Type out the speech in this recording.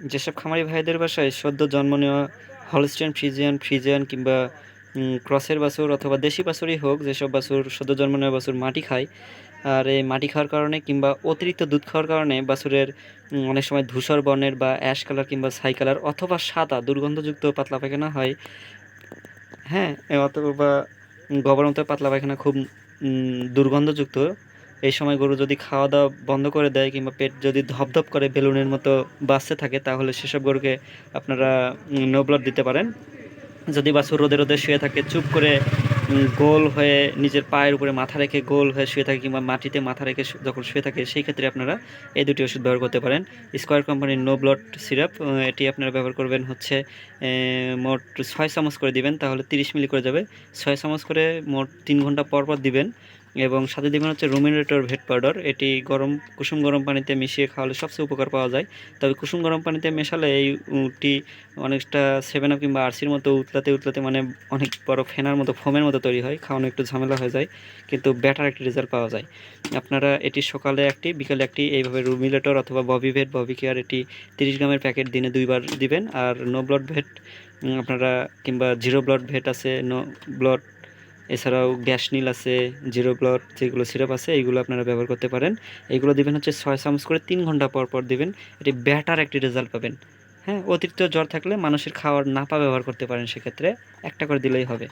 যেসব খামারি ভাইদের বাসায় সদ্য জন্ম নেওয়া হলস্টেন ফ্রিজিয়ান ফ্রিজিয়ান কিংবা ক্রসের বাছুর অথবা দেশি বাছুরই হোক, যেসব বাছুর সদ্য জন্ম নেওয়া বাছুর মাটি খায়, আর এই মাটি খাওয়ার কারণে কিংবা অতিরিক্ত দুধ খাওয়ার কারণে বাছুরের অনেক সময় ধূসর বর্ণের বা অ্যাশ কালার কিংবা ছাই কালার অথবা সাদা, দুর্গন্ধযুক্ত পাতলা পায়খানা হয়। হ্যাঁ অথবা গোবর মতো পাতলা পায়খানা খুব দুর্গন্ধযুক্ত। এই সময় গরু যদি খাওয়া দাওয়া বন্ধ করে দেয় কিংবা পেট যদি ধপধপ করে বেলুনের মতো বাঁচতে থাকে, তাহলে সেসব গরুকে আপনারা নো ব্লাড দিতে পারেন। যদি বাছুর রোদে রোদে শুয়ে থাকে, চুপ করে গোল হয়ে নিজের পায়ের উপরে মাথা রেখে গোল হয়ে শুয়ে থাকে কিংবা মাটিতে মাথা রেখে যখন শুয়ে থাকে, সেই ক্ষেত্রে আপনারা এই দুটি ওষুধ ব্যবহার করতে পারেন। স্কোয়ার কোম্পানির নো ব্লড সিরাপ এটি আপনারা ব্যবহার করবেন হচ্ছে মোট ছয় চামচ করে দিবেন, তাহলে তিরিশ মিলি করে যাবে। ছয় চামচ করে মোট তিন ঘণ্টা পর পর দিবেন। এবং সাথে দিবেন হচ্ছে রুমিনেটর ভেট পাউডার। এটি গরম, কুসুম গরম পানিতে মিশিয়ে খাওয়ালে সবচেয়ে উপকার পাওয়া যায়। তবে কুসুম গরম পানিতে মেশালে এই টি অনেকটা সেভেন আপ কিংবা আরসির মতো উতলাতে উতলাতে মানে অনেক বড় ফেনার মতো, ফোমের মতো তৈরি হয়। খাওয়ানো একটু ঝামেলা হয়ে যায়, কিন্তু ব্যাটার একটি রেজাল্ট পাওয়া যায়। আপনারা এটি সকালে একটি, বিকালে একটি, এইভাবে রুমিলেটর অথবা ববি ভেট, ববি কেয়ার এটি তিরিশ গ্রামের প্যাকেট দিনে দুইবার দিবেন। আর নো ব্লড ভেট আপনারা কিংবা জিরো ব্লড ভেট আছে নো ব্লড এছাড়াও গ্যাস নীল আছে, জিরো ব্লড যেগুলো সিরাপ আছে, এইগুলো আপনারা ব্যবহার করতে পারেন। এইগুলো দিবেন হচ্ছে ছয় চামচ করে তিন ঘণ্টা পর পর দিবেন। এটি ব্যাটার একটি রেজাল্ট পাবেন। হ্যাঁ অতিরিক্ত জ্বর থাকলে মানুষের খাওয়ার নাপা ব্যবহার করতে পারেন সেক্ষেত্রে। একটা করে দিলেই হবে।